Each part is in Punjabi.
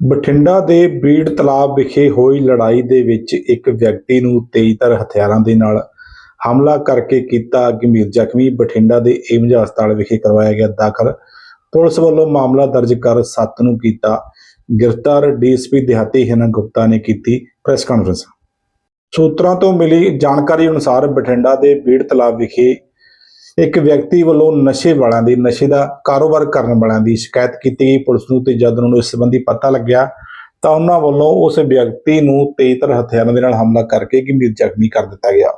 ਬਠਿੰਡਾ ਦੇ ਬੀੜ ਤਲਾਬ ਵਿਖੇ ਹੋਈ ਲੜਾਈ ਦੇ ਵਿੱਚ ਇੱਕ ਵਿਅਕਤੀ ਨੂੰ ਤੇਜ਼ਧਾਰ ਹਥਿਆਰਾਂ ਦੇ ਨਾਲ ਹਮਲਾ ਕਰਕੇ ਕੀਤਾ ਗੰਭੀਰ ਜ਼ਖਮੀ। ਬਠਿੰਡਾ ਦੇ ਏਮਜ ਹਸਪਤਾਲ ਵਿਖੇ ਕਰਵਾਇਆ ਗਿਆ ਦਾਖਲ। ਪੁਲਿਸ ਵੱਲੋਂ ਮਾਮਲਾ ਦਰਜ ਕਰ ਸੱਤ ਨੂੰ ਕੀਤਾ ਗ੍ਰਿਫਤਾਰ। ਡੀਐਸਪੀ ਦਿਹਾਤੀ ਹਿਨਾ ਗੁਪਤਾ ਨੇ ਕੀਤੀ ਪ੍ਰੈਸ ਕਾਨਫਰੰਸ। ਸੂਤਰਾਂ ਤੋਂ ਮਿਲੀ ਜਾਣਕਾਰੀ ਅਨੁਸਾਰ ਬਠਿੰਡਾ ਦੇ ਬੀੜ ਤਲਾਬ ਵਿਖੇ ਇੱਕ ਵਿਅਕਤੀ ਵੱਲੋਂ ਨਸ਼ੇ ਵਾਲਿਆਂ ਦੀ, ਨਸ਼ੇ ਦਾ ਕਾਰੋਬਾਰ ਕਰਨ ਵਾਲਿਆਂ ਦੀ ਸ਼ਿਕਾਇਤ ਕੀਤੀ ਗਈ। ਪੁਲਿਸ ਨੂੰ ਤੇ ਜਦ ਉਹਨਾਂ ਨੂੰ ਇਸ ਸੰਬੰਧੀ ਪਤਾ ਲੱਗਿਆ ਤਾਂ ਉਹਨਾਂ ਵੱਲੋਂ ਉਸ ਵਿਅਕਤੀ ਨੂੰ ਤੇਜ਼ਧਾਰ ਹਥਿਆਰਾਂ ਦੇ ਨਾਲ ਹਮਲਾ ਕਰਕੇ ਗੰਭੀਰ ਜ਼ਖਮੀ ਕਰ ਦਿੱਤਾ ਗਿਆ।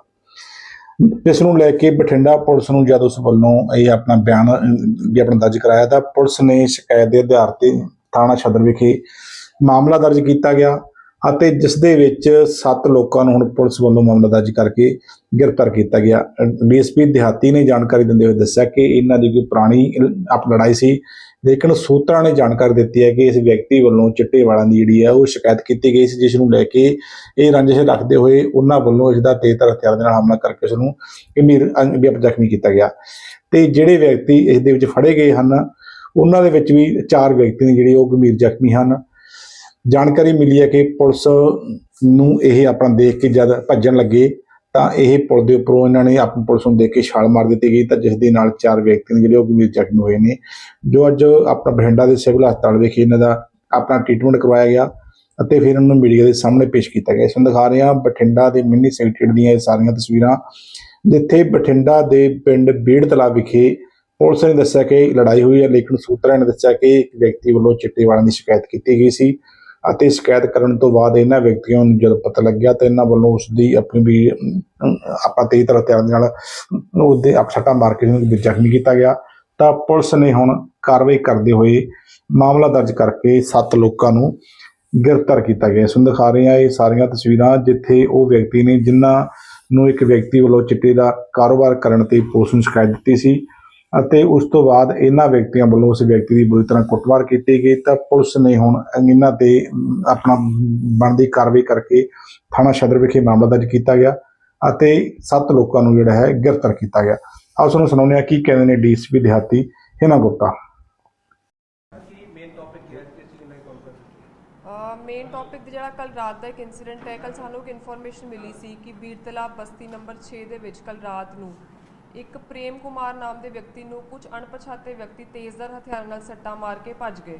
ਇਸ ਨੂੰ ਲੈ ਕੇ ਬਠਿੰਡਾ ਪੁਲਿਸ ਨੂੰ ਜਦ ਉਸ ਵੱਲੋਂ ਇਹ ਆਪਣਾ ਬਿਆਨ ਵੀ ਆਪਣਾ ਦਰਜ ਕਰਾਇਆ। ਤਾਂ ਪੁਲਿਸ ਨੇ ਸ਼ਿਕਾਇਤ ਦੇ ਆਧਾਰ ਤੇ ਥਾਣਾ ਸਦਰ ਵਿਖੇ ਮਾਮਲਾ ਦਰਜ ਕੀਤਾ ਗਿਆ। ਅਤੇ ਜਿਸ ਦੇ ਵਿੱਚ ਸੱਤ ਲੋਕਾਂ ਨੂੰ ਹੁਣ ਪੁਲਿਸ ਵੱਲੋਂ ਮਾਮਲਾ ਦਰਜ ਕਰਕੇ ਗ੍ਰਿਫਤਾਰ ਕੀਤਾ ਗਿਆ। ਡੀਐਸਪੀ ਦਿਹਾਤੀ ਨੇ ਜਾਣਕਾਰੀ ਦਿੰਦੇ ਹੋਏ ਦੱਸਿਆ ਕਿ ਇਹਨਾਂ ਦੀ ਕੋਈ ਪੁਰਾਣੀ ਆਪ ਲੜਾਈ ਸੀ, ਲੇਕਿਨ ਸੂਤਰਾਂ ਨੇ ਜਾਣਕਾਰੀ ਦਿੱਤੀ ਹੈ ਕਿ ਇਸ ਵਿਅਕਤੀ ਵੱਲੋਂ ਚਿੱਟੇ ਵਾਲਾਂ ਦੀ ਜਿਹੜੀ ਹੈ ਉਹ ਸ਼ਿਕਾਇਤ ਕੀਤੀ ਗਈ ਸੀ, ਜਿਸ ਨੂੰ ਲੈ ਕੇ ਇਹ ਰੰਜਿਸ਼ ਰੱਖਦੇ ਹੋਏ ਉਹਨਾਂ ਵੱਲੋਂ ਇਸ ਦਾ ਤੇਜ਼ਧਾਰ ਹਥਿਆਰ ਦੇ ਨਾਲ ਹਮਲਾ ਕਰਕੇ ਉਸ ਨੂੰ ਗੰਭੀਰ ਅੰਗ ਜ਼ਖਮੀ ਕੀਤਾ ਗਿਆ। ਤੇ ਜਿਹੜੇ ਵਿਅਕਤੀ ਇਸ ਦੇ ਵਿੱਚ ਫੜੇ ਗਏ ਹਨ, ਉਹਨਾਂ ਦੇ ਵਿੱਚ ਵੀ ਚਾਰ ਵਿਅਕਤੀ ਨੇ ਜਿਹੜੇ ਉਹ ਗੰਭੀਰ ਜ਼ਖਮੀ ਹਨ। ਜਾਣਕਾਰੀ ਮਿਲੀ ਹੈ ਕਿ ਪੁਲਿਸ ਨੂੰ ਇਹ ਆਪਣਾ ਦੇਖ ਕੇ ਜਦ ਭੱਜਣ ਲੱਗੇ ਤਾਂ ਇਹ ਪੁਲ ਦੇ ਉੱਪਰੋਂ ਇਹਨਾਂ ਨੇ ਆਪਣੀ ਪੁਲਿਸ ਨੂੰ ਦੇਖ ਕੇ ਛਾਲ ਮਾਰ ਦਿੱਤੀ ਗਈ ਤਾਂ ਜਿਸ ਦੇ ਨਾਲ ਚਾਰ ਵਿਅਕਤੀ ਨੇ ਜਿਹੜੇ ਉਹ ਗੰਭੀਰ ਜ਼ਖਮੀ ਹੋਏ ਨੇ, ਜੋ ਅੱਜ ਆਪਣਾ ਬਠਿੰਡਾ ਦੇ ਸਿਵਲ ਹਸਪਤਾਲ ਵਿਖੇ ਇਹਨਾਂ ਦਾ ਆਪਣਾ ਟ੍ਰੀਟਮੈਂਟ ਕਰਵਾਇਆ ਗਿਆ ਅਤੇ ਫਿਰ ਇਹਨਾਂ ਨੂੰ ਮੀਡੀਆ ਦੇ ਸਾਹਮਣੇ ਪੇਸ਼ ਕੀਤਾ ਗਿਆ। ਇਸ ਨੂੰ ਦਿਖਾ ਰਹੇ ਹਾਂ, ਬਠਿੰਡਾ ਦੇ ਮਿੰਨੀ ਸੈਕਟਰੀਏਟ ਦੀਆਂ ਇਹ ਸਾਰੀਆਂ ਤਸਵੀਰਾਂ। ਜਿੱਥੇ ਬਠਿੰਡਾ ਦੇ ਪਿੰਡ ਬੀੜ ਤਲਾ ਵਿਖੇ ਪੁਲਿਸ ਨੇ ਦੱਸਿਆ ਕਿ ਲੜਾਈ ਹੋਈ ਹੈ, ਲੇਕਿਨ ਸੂਤਰਾਂ ਨੇ ਦੱਸਿਆ ਕਿ ਇੱਕ ਵਿਅਕਤੀ ਵੱਲੋਂ ਚਿੱਟੇ ਵਾਲਾਂ ਦੀ ਸ਼ਿਕਾਇਤ ਕੀਤੀ ਗਈ ਸੀ। ਅਤੇ ਸ਼ਿਕਾਇਤ ਕਰਨ ਤੋਂ ਬਾਅਦ ਇਹਨਾਂ ਵਿਅਕਤੀਆਂ ਨੂੰ ਜਦੋਂ ਪਤਾ ਲੱਗਿਆ ਤਾਂ ਇਹਨਾਂ ਵੱਲੋਂ ਉਸ ਦੀ ਆਪਣੀ ਵੀ ਆਪਾਂ ਤੇਜ਼ ਤਰ੍ਹਾਂ ਤਿਆਰ ਦੇ ਨਾਲ ਉਹਦੇ ਅਪਸਟਾ ਮਾਰ ਕੇ ਉਹਨੂੰ ਜ਼ਖਮੀ ਕੀਤਾ ਗਿਆ। ਤਾਂ ਪੁਲਿਸ ਨੇ ਹੁਣ ਕਾਰਵਾਈ ਕਰਦੇ ਹੋਏ ਮਾਮਲਾ ਦਰਜ ਕਰਕੇ ਸੱਤ ਲੋਕਾਂ ਨੂੰ ਗ੍ਰਿਫਤਾਰ ਕੀਤਾ ਗਿਆ। ਇਸ ਨੂੰ ਦਿਖਾ ਰਹੇ ਹਾਂ ਇਹ ਸਾਰੀਆਂ ਤਸਵੀਰਾਂ ਜਿੱਥੇ ਉਹ ਵਿਅਕਤੀ ਨੇ ਜਿਨ੍ਹਾਂ ਨੂੰ ਇੱਕ ਵਿਅਕਤੀ ਵੱਲੋਂ ਚਿੱਟੇ ਦਾ ਕਾਰੋਬਾਰ ਕਰਨ ਤੇ ਪੁਲਿਸ ਨੂੰ ਸ਼ਿਕਾਇਤ ਦਿੱਤੀ ਸੀ। ਅਤੇ ਉਸ ਤੋਂ ਬਾਅਦ ਇਹਨਾਂ ਵਿਅਕਤੀਆਂ ਵੱਲੋਂ ਉਸ ਵਿਅਕਤੀ ਦੀ ਬੁਰੀ ਤਰ੍ਹਾਂ ਕੁੱਟਮਾਰ ਕੀਤੀ ਗਈ ਤਾਂ ਪੁਲਿਸ ਨੇ ਹੁਣ ਇਹਨਾਂ ਤੇ ਅਮ, ਆਪਣਾ ਬਣਦੀ ਕਾਰਵਾਈ ਕਰਕੇ ਥਾਣਾ ਸਦਰ ਵਿਖੇ ਮਾਮਲਾ ਦਰਜ ਕੀਤਾ ਗਿਆ ਅਤੇ ਸੱਤ ਲੋਕਾਂ ਨੂੰ ਜਿਹੜਾ ਹੈ ਗ੍ਰਿਫਤਾਰ ਕੀਤਾ ਗਿਆ। ਆਓ ਤੁਹਾਨੂੰ ਸੁਣਾਉਂਦੇ ਹਾਂ ਕੀ ਕਹਿੰਦੇ ਨੇ ਡੀਐਸਪੀ ਦਿਹਾਤੀ ਹਿਨਾ ਗੁਪਤਾ। ਮੇਨ ਟੌਪਿਕ ਜਿਹੜਾ ਕੱਲ ਰਾਤ ਦਾ ਇੱਕ ਇਨਸੀਡੈਂਟ ਹੈ ਕੱਲ ਸਾਨੂੰ ਇੱਕ ਇਨਫੋਰਮੇਸ਼ਨ ਮਿਲੀ ਸੀ ਕਿ ਬੀੜ ਤਲਾਬ ਬਸਤੀ ਨੰਬਰ 6 ਦੇ ਵਿੱਚ ਕੱਲ ਰਾਤ ਨੂੰ ਇੱਕ ਪ੍ਰੇਮ ਕੁਮਾਰ ਨਾਮ ਦੇ ਵਿਅਕਤੀ ਨੂੰ ਕੁਝ ਅਣਪਛਾਤੇ ਵਿਅਕਤੀ ਤੇਜ਼ਧਾਰ ਹਥਿਆਰਾਂ ਨਾਲ ਸੱਟਾਂ ਮਾਰ ਕੇ ਭੱਜ ਗਏ।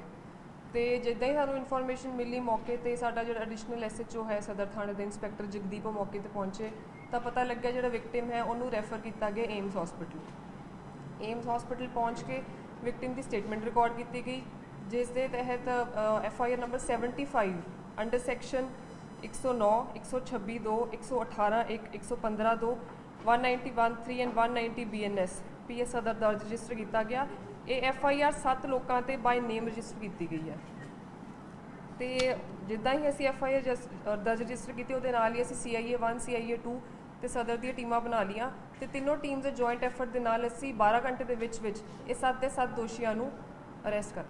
ਤੇ ਜਿੱਦਾਂ ਹੀ ਸਾਨੂੰ ਇਨਫੋਰਮੇਸ਼ਨ ਮਿਲੀ ਮੌਕੇ ਤੇ ਸਾਡਾ ਜਿਹੜਾ ਐਡੀਸ਼ਨਲ ਐਸਐਚਓ ਹੈ ਸਦਰ ਥਾਣੇ ਦੇ ਇੰਸਪੈਕਟਰ ਜਗਦੀਪ ਉਹ ਮੌਕੇ ਤੇ ਪਹੁੰਚੇ, ਤਾਂ ਪਤਾ ਲੱਗਿਆ ਜਿਹੜਾ ਵਿਕਟਿਮ ਹੈ ਉਹਨੂੰ ਰੈਫਰ ਕੀਤਾ ਗਿਆ ਏਮਸ ਹਸਪੀਟਲ ਏਮਸ ਹਸਪੀਟਲ ਪਹੁੰਚ ਕੇ ਵਿਕਟਿਮ ਦੀ ਸਟੇਟਮੈਂਟ ਰਿਕਾਰਡ ਕੀਤੀ ਗਈ, ਜਿਸ ਦੇ ਤਹਿਤ F I R number 75 under section 109 126 2 118 1 115 2 191 3 and 190 BNS PS ਸਦਰ ਦਰਜ ਰਜਿਸਟਰ ਕੀਤਾ ਗਿਆ। ਇਹ ਐਫ ਆਈ ਆਰ 7 ਲੋਕਾਂ ਤੇ ਬਾਈ ਨੇਮ ਰਜਿਸਟਰ ਕੀਤੀ ਗਈ ਹੈ। ਤੇ ਜਿੱਦਾਂ ਹੀ ਅਸੀਂ ਐਫ ਆਈ ਆਰ ਦਰਜ ਰਜਿਸਟਰ ਕੀਤੀ, ਉਹਦੇ ਨਾਲ ਹੀ ਅਸੀਂ ਸੀ ਆਈ ਏ 1 ਸੀ ਆਈ ਏ 2 ਤੇ ਸਦਰ ਦੀਆਂ ਟੀਮਾਂ ਬਣਾ ਲੀਆਂ ਤੇ ਤਿੰਨੋਂ ਟੀਮਸ ਦੇ ਜੁਆਇੰਟ ਐਫਰਟ ਦੇ ਨਾਲ ਅਸੀਂ 12 ਘੰਟੇ ਦੇ ਵਿੱਚ ਵਿੱਚ ਇਹ ਸੱਤ ਦੇ ਸੱਤ ਦੋਸ਼ੀਆਂ ਨੂੰ ਅਰੈਸਟ ਕਰ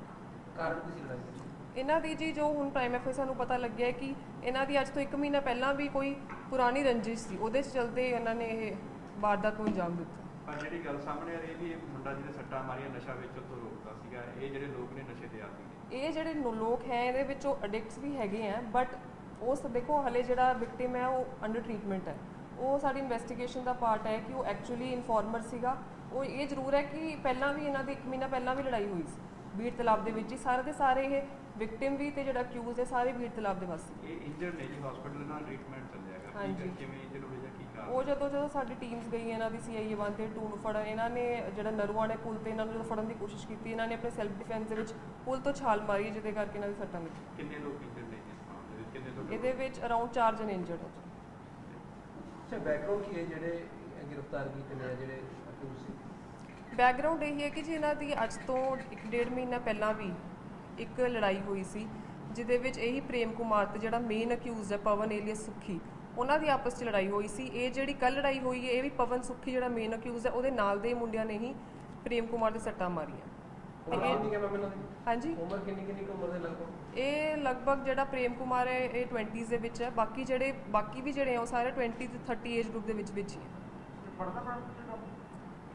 ਕਾਰਨ ਕੀ ਸੀ ਲੜਾਈ ਇਹਨਾਂ ਦੀ ਜੀ ਜੋ ਹੁਣ ਪ੍ਰਾਈਮ ਐਫ ਸਾਨੂੰ ਪਤਾ ਲੱਗਿਆ ਹੈ ਕਿ ਇਹਨਾਂ ਦੀ ਅੱਜ ਤੋਂ 1 ਮਹੀਨਾ ਪਹਿਲਾਂ ਵੀ ਕੋਈ ਪੁਰਾਣੀ ਰੰਜਿਸ਼ ਸੀ। ਉਹਦੇ ਚਲਦੇ ਇਹਨਾਂ ਨੇ ਇਹ ਵਾਰਦਾਤ ਨੂੰ ਅੰਜਾਮ ਦਿੱਤਾ। ਪਰ ਜਿਹੜੀ ਗੱਲ ਸਾਹਮਣੇ ਆ ਰਹੀ ਵੀ ਇਹ ਮੁੰਡਾ ਜਿਹਨੇ ਸੱਟਾਂ ਮਾਰੀਆਂ ਨਸ਼ਾ ਵੇਚਣ ਤੋਂ ਰੋਕਦਾ ਸੀਗਾ ਇਹ ਜਿਹੜੇ ਲੋਕ ਨੇ ਨਸ਼ੇ ਦੇ ਆਦੀ ਨੇ। ਇਹ ਜਿਹੜੇ ਲੋਕ ਹੈ ਇਹਦੇ ਵਿੱਚ ਉਹ ਅਡਿਕਟਸ ਵੀ ਹੈਗੇ ਆ ਬਟ ਉਸ ਦੇਖੋ ਹਲੇ ਜਿਹੜਾ ਵਿਕਟਿਮ ਹੈ ਉਹ ਅੰਡਰ ਟਰੀਟਮੈਂਟ ਹੈ। ਉਹ ਸਾਡੀ ਇਨਵੈਸਟੀਗੇਸ਼ਨ ਦਾ ਪਾਰਟ ਹੈ ਕਿ ਉਹ ਐਕਚੁਅਲੀ ਇਨਫੋਰਮਰ ਸੀਗਾ। ਉਹ ਇਹ ਜ਼ਰੂਰ ਹੈ ਕਿ ਪਹਿਲਾਂ ਵੀ ਇਹਨਾਂ ਦੀ 1 ਮਹੀਨਾ ਪਹਿਲਾਂ ਵੀ ਲੜਾਈ ਹੋਈ ਸੀ। ਬੀੜ ਤਲਾਬ ਦੇ ਵਿੱਚ ਹੀ ਸਾਰੇ ਦੇ ਸਾਰੇ ਇਹ ਵਿਕਟਿਮ ਵੀ ਤੇ ਜਿਹੜਾ ਅਕਿਊਜ਼ ਹੈ ਸਾਰੇ ਬੀੜ ਤਲਾਬ ਦੇ ਵਾਸੀ। ਇਹ ਇੰਜਰਡ ਨੇ ਜੀ ਹਸਪੀਟਲ ਨਾਲ ਟ੍ਰੀਟਮੈਂਟ ਚੱਲਿਆਗਾ ਹਾਂਜੀ। ਕਿਵੇਂ ਇੰਜਰਡ ਹੋਇਆ ਕੀ ਕਾਰਨ? ਉਹ ਜਦੋਂ ਜਦੋਂ ਸਾਡੀ ਟੀਮਸ ਗਈ ਇਹਨਾਂ ਦੀ ਸੀਆਈਏ 1 ਤੇ 2 ਨੂੰ ਫੜਨ ਇਹਨਾਂ ਨੇ ਜਿਹੜਾ ਨਰੂਆ ਨੇ ਪੁਲ ਤੇ ਇਹਨਾਂ ਨੂੰ ਜਦੋਂ ਫੜਨ ਦੀ ਕੋਸ਼ਿਸ਼ ਕੀਤੀ ਇਹਨਾਂ ਨੇ ਆਪਣੇ ਸੈਲਫ ਡਿਫੈਂਸ ਦੇ ਵਿੱਚ ਪੁਲ ਤੋਂ ਛਾਲ ਮਾਰੀ ਜਿਹਦੇ ਕਰਕੇ ਇਹਨਾਂ ਦੀ ਸੱਟਾਂ ਲੱਗੀਆਂ। ਕਿੰਨੇ ਲੋਕ ਇੰਜਰਡ ਨੇ ਇਸ ਮਾਮਲੇ ਵਿੱਚ? ਕਿੰਨੇ ਲੋਕ ਇਹਦੇ ਵਿੱਚ ਅਰਾਊਂਡ 4 ਜਣੇ ਇੰਜਰਡ ਹੋ ਅੱਛਾ ਬੈਕਗ੍ਰਾਉਂਡ ਕੀ ਹੈ ਜਿਹੜੇ ਗ੍ਰਿਫਤਾਰ ਕੀਤੇ ਨੇ ਜਿਹੜੇ accused ਸੀ ਬੈਕਗ੍ਰਾਉਂਡ ਇਹ ਹੈ ਕਿ ਜੀ ਇਹਨਾਂ ਦੀ ਅੱਜ ਤੋਂ ਇੱਕ ਡੇਢ ਮਹੀਨਾ ਪਹਿਲਾਂ ਵੀ ਇੱਕ ਲੜਾਈ ਹੋਈ ਸੀ ਜਿਹਦੇ ਵਿੱਚ ਇਹੀ ਪ੍ਰੇਮ ਕੁਮਾਰ ਤੇ ਜਿਹੜਾ ਮੇਨ ਅਕਿਊਜ਼ਡ ਹੈ ਪਵਨ ਏਲੀਅਸ ਸੁੱਖੀ ਉਹਨਾਂ ਦੀ ਆਪਸ 'ਚ ਲੜਾਈ ਹੋਈ ਸੀ। ਇਹ ਜਿਹੜੀ ਕੱਲ ਲੜਾਈ ਹੋਈ ਹੈ ਇਹ ਵੀ ਪਵਨ ਸੁੱਖੀ ਜਿਹੜਾ ਮੇਨ ਅਕਿਊਜ਼ਡ ਹੈ ਉਹਦੇ ਨਾਲ ਦੇ ਮੁੰਡਿਆਂ ਨੇ ਹੀ ਪ੍ਰੇਮ ਕੁਮਾਰ ਦੇ ਸੱਟਾਂ ਮਾਰੀਆਂ। ਹਾਂਜੀ। ਉਮਰ ਕਿੰਨੀ ਕਿੰਨੀ ਉਮਰ ਦੇ ਲਗਭਗ? ਇਹ ਲਗਭਗ ਜਿਹੜਾ ਪ੍ਰੇਮ ਕੁਮਾਰ ਹੈ ਇਹ 20s ਦੇ ਵਿੱਚ ਹੈ। ਬਾਕੀ ਜਿਹੜੇ ਬਾਕੀ ਵੀ ਜਿਹੜੇ ਆ ਉਹ ਸਾਰੇ 20 ਤੋਂ 30 ਏਜ ਗਰੁੱਪ ਦੇ ਵਿੱਚ ਵਿੱਚ ਹੀ ਹੈ।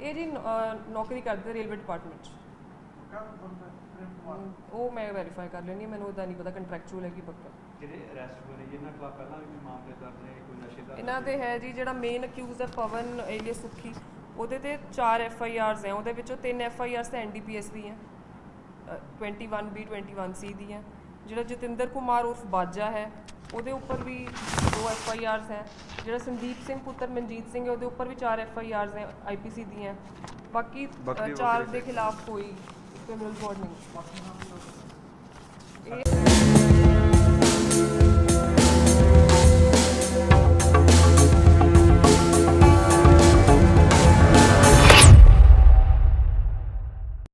ਇਹ ਜੀ ਨੌਕਰੀ ਕਰਦੇ ਰੇਲਵੇ ਡਿਪਾਰਟਮੈਂਟ ਉਹ ਮੈਂ ਵੈਰੀਫਾਈ ਕਰ ਲੈਣੀ ਮੈਨੂੰ ਉਹਦਾ ਨਹੀਂ ਪਤਾ ਕੰਟਰੈਕਚੁਅਲ ਹੈ ਕਿ ਪੱਕਾ ਜਿਹੜੇ ਅਰੈਸਟ ਹੋਏ ਨੇ ਜਿਨ੍ਹਾਂ ਖਿਲਾਫ ਪਹਿਲਾਂ ਵੀ ਕੋਈ ਮਾਮਲੇ ਦਰਜ ਨੇ ਕੋਈ ਨਸ਼ੇ ਦਾ ਇਹਨਾਂ ਦੇ ਹੈ ਜੀ ਜਿਹੜਾ ਮੇਨ ਅਕਿਊਜ਼ ਹੈ ਪਵਨ ਏਲੀਅ ਸੁੱਖੀ। ਉਹਦੇ ਤੇ 4 ਐਫ ਆਈ ਆਰਸ ਹੈ ਉਹਦੇ ਵਿੱਚੋਂ 3 ਐਫ ਆਈ ਆਰਸ ਤਾਂ ਐਨ ਡੀ ਪੀ ਐਸ ਦੀ ਹੈ। ਅ, 21 ਬੀ 21 ਸੀ ਦੀ ਹੈ। ਜਿਹੜਾ ਜਤਿੰਦਰ ਕੁਮਾਰ ਉਰਫ ਬਾਜਾ ਹੈ ਉਹਦੇ ਉੱਪਰ ਵੀ ਦੋ ਐਫ ਆਈ ਆਰਸ ਹੈ। ਜਿਹੜਾ ਸੰਦੀਪ ਸਿੰਘ ਪੁੱਤਰ ਮਨਜੀਤ ਸਿੰਘ ਹੈ ਉਹਦੇ ਉੱਪਰ ਵੀ 4 ਐਫ ਆਈ ਆਰਸ ਹੈ ਆਈ ਪੀ ਸੀ ਦੀਆਂ ਬਾਕੀ ਚਾਰ ਦੇ ਖਿਲਾਫ ਕੋਈ ਕ੍ਰਿਮੀਨਲ ਰਿਕਾਰਡ ਨਹੀਂ